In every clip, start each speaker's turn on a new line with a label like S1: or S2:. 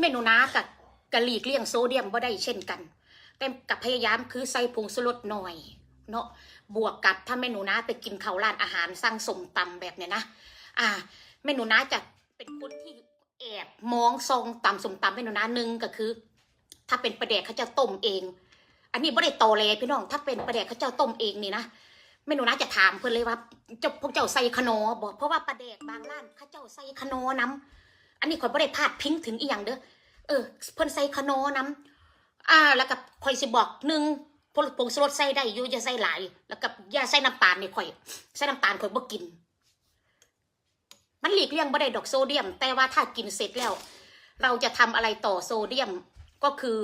S1: เมนูน้ากับกะหลีกเลี่ยงโซเดียมบ่ได้เช่นกันแต่กับพยายามคือใส่ผงชูรสหน่อยเนาะบวกกับถ้าเมนูน้าไปกินข้าวร้านอาหารสั่งสมตำแบบเนี้ยนะอ่าเมนูน้าจะเป็นคนที่แอบมองทรงตำสมตำเมนูน้าหนึ่งก็คือ ถ้าเป็นปลาแดกเขาจะต้มเอง อันนี้บ่ได้โตเลยพี่น้องถ้าเป็นปลาแดกเขาจ้าต้มเองนี่นะเมนูนาจะถามเพื่อนเลยว่าเจ้าพวกเจ้าใส่ขนอบอกเพราะว่าปลาแดกบางร้านเขาเจ้าใส่ขนอน้ำ อันนี้ข่อยบ่ได้พาดพิงถึงอีหยังเด้อเออเพิ่นใส่ขนอน้ำอ่า แล้วก็ข่อยสิบอกหนึ่งพวกผงชูรสใส่ได้อยู่อย่าใส่หลาย แล้วก็อย่าใส่น้ำตาลนี่ข่อยใส่น้ำตาลข่อยบ่กิน มันหลีกเลี่ยงบ่ได้ดอกโซเดียม แต่ว่าถ้ากินเสร็จแล้ว เราจะทำอะไรต่อโซเดียมก็คือ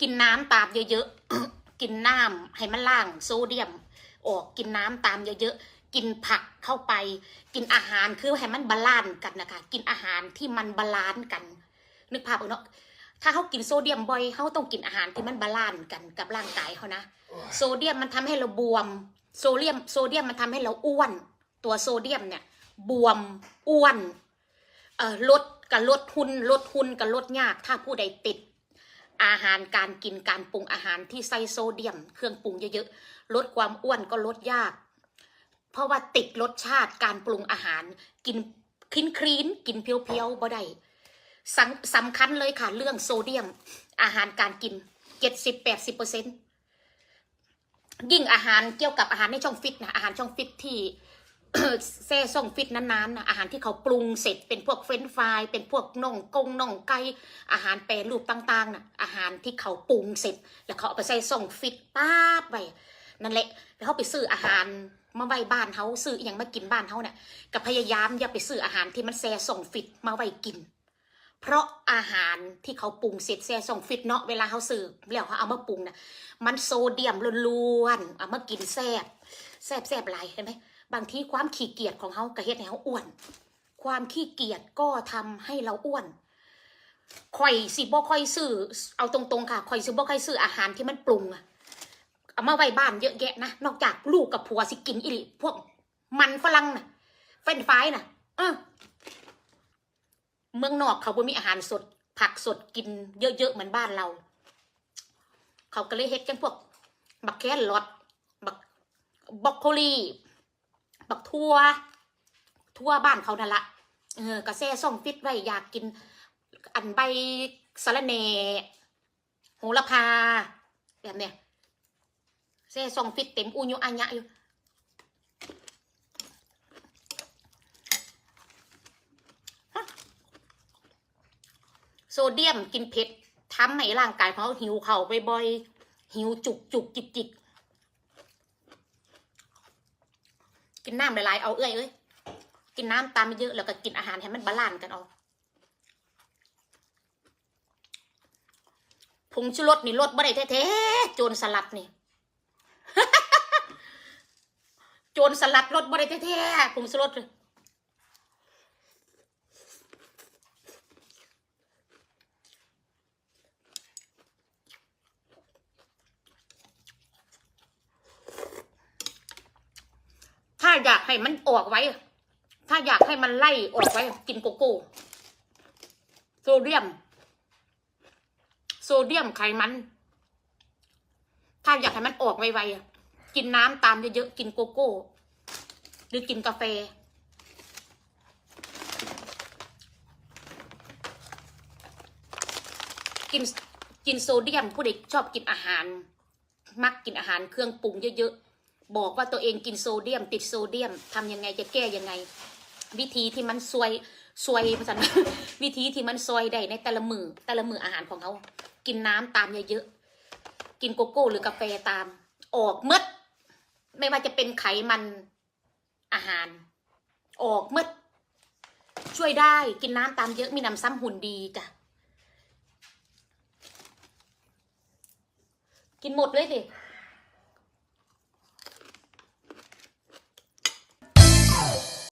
S1: กินน้ำตามเยอะๆกินน้ำให้มันล่างโซเดียมออกกินน้ำตามเยอะๆ กินผักเข้าไป กินอาหารคือให้มันบาลานซ์กันนะคะ กินอาหารที่มันบาลานซ์กัน นึกภาพออกเนาะถ้าเขากินโซเดียมบ่อยเขาต้องกินอาหารที่มันบาลานซ์กันกับร่างกายเขานะ โซเดียมมันทำให้เราบวม โซเดียม โซเดียมมันทำให้เราอ้วน ตัวโซเดียมเนี่ยบวมอ้วนเอ่อลดกับลดหุ่นลดหุ่นกับลดยาก ถ้าผู้ใดติด อาหารการกินการปรุงอาหารที่ใส่โซเดียม เครื่องปรุงเยอะๆลดความอ้วนก็ลดยาก เพราะว่าติดรสชาติการปรุงอาหาร กินคลีนคลีนกินเพียวๆบ่ได้สำสำคัญเลยค่ะ เรื่องโซเดียม อาหารการกินเจ็ดสิบแปดสิบเปอร์เซ็นยิ่งอาหารเกี่ยวกับอาหารในช่องฟิตนะอาหารช่องฟิตที่แซ่ส่องฟิตนานๆนะอาหารที่เขาปรุงเสร็จเป็นพวกเฟรนฟรายเป็นพวกน่องกงน่องไก่อาหารแปรรูปต่างๆนะอาหารที่เขาปรุงเสร็จ แล้วเขาเอาไปใส่ส่องฟิตป้าบไปนั่นแหละแล้วเขาไปซื้ออาหาร มาไว้บ้านเขาซื้ออย่างมากินบ้านเขาเนี่ยก็พยายามอย่าไปซื้ออาหารที่มันแซ่ส่องฟิตมาไว้กิน เพราะอาหารที่เขาปรุงเสร็จแซ่ส่องฟิตเนาะเวลาเขาซื้อแล้วเขาเอามาปรุงนะมันโซเดียมล้วนๆเอามากินแซ่บแซ่บแซ่บหลายเห็นไหมบางทีความขี้เกียจของเขากระเฮ็ดให้เขาอ้วน ความขี้เกียจก็ทำให้เราอ้วนข่อยสิบ่ค่อยซื้อเอาตรงๆค่ะข่อยสิบ่ค่อยซื้ออาหารที่มันปรุงอะ เอามาไว้บ้านเยอะแยะนะ นอกจากลูกกับผัวสิกินอีหลิพวกมันฝรั่งน่ะเฟนฟรายน่ะเออเมืองนอกเขาบ่มีอาหารสด ผักสดกินเยอะๆเหมือนบ้านเรา เขาก็เลยเฮ็ดกันพวก บักแครอทบักบรอกโคลีบักทั่วทั่วบ้านเขานั่นละเออกระแซ่ส่องฟิตไว้อยากกิน อันใบสะระแหน่โหระพาแบบเนี้ย แซ่ส่องฟิตเต็มอุญุอัญญะอยู่โซเดียมกินเผ็ดทำให้ร่างกายของเขาหิวเข่าบ่อยๆหิวจุกจุกจิกจิกกินน้ำหลายๆเอาเอ้ยเอ้ยกินน้ำตามเยอะแล้วก็กินอาหารให้มันบาลานซ์กันเอาผงชูรสนี่รสบ่ได้แท้ๆโจรสลัดนี่ โจรสลัดรสบ่ได้แท้ๆผงชูรสลยถ้าอยากให้มันออกไว้ ถ้าอยากให้มันไล่ออกไว้ กินโกโก้ โซเดียม โซเดียมไขมัน ถ้าอยากให้มันออกไวๆกินน้ำตามเยอะๆ กินโกโก้ หรือกินกาแฟ กินกินโซเดียมผู้เด็กชอบกินอาหาร มักกินอาหารเครื่องปรุงเยอะๆ บอกว่าตัวเองกินโซเดียม ติดโซเดียมทำยังไงจะแก้ยังไง วิธีที่มันซวยซวยภาษาวิธีที่มันซอยได้ในแต่ละมือแต่ละมืออาหารของเขา กินน้ำตามเยอะๆ กินโกโก้หรือกาแฟตาม ออกหมด ไม่ว่าจะเป็นไขมันอาหาร ออกหมด ช่วยได้กินน้ำตามเยอะมีน้ำซ้ำหุ่นดีจ้ะกินหมดเลยสิ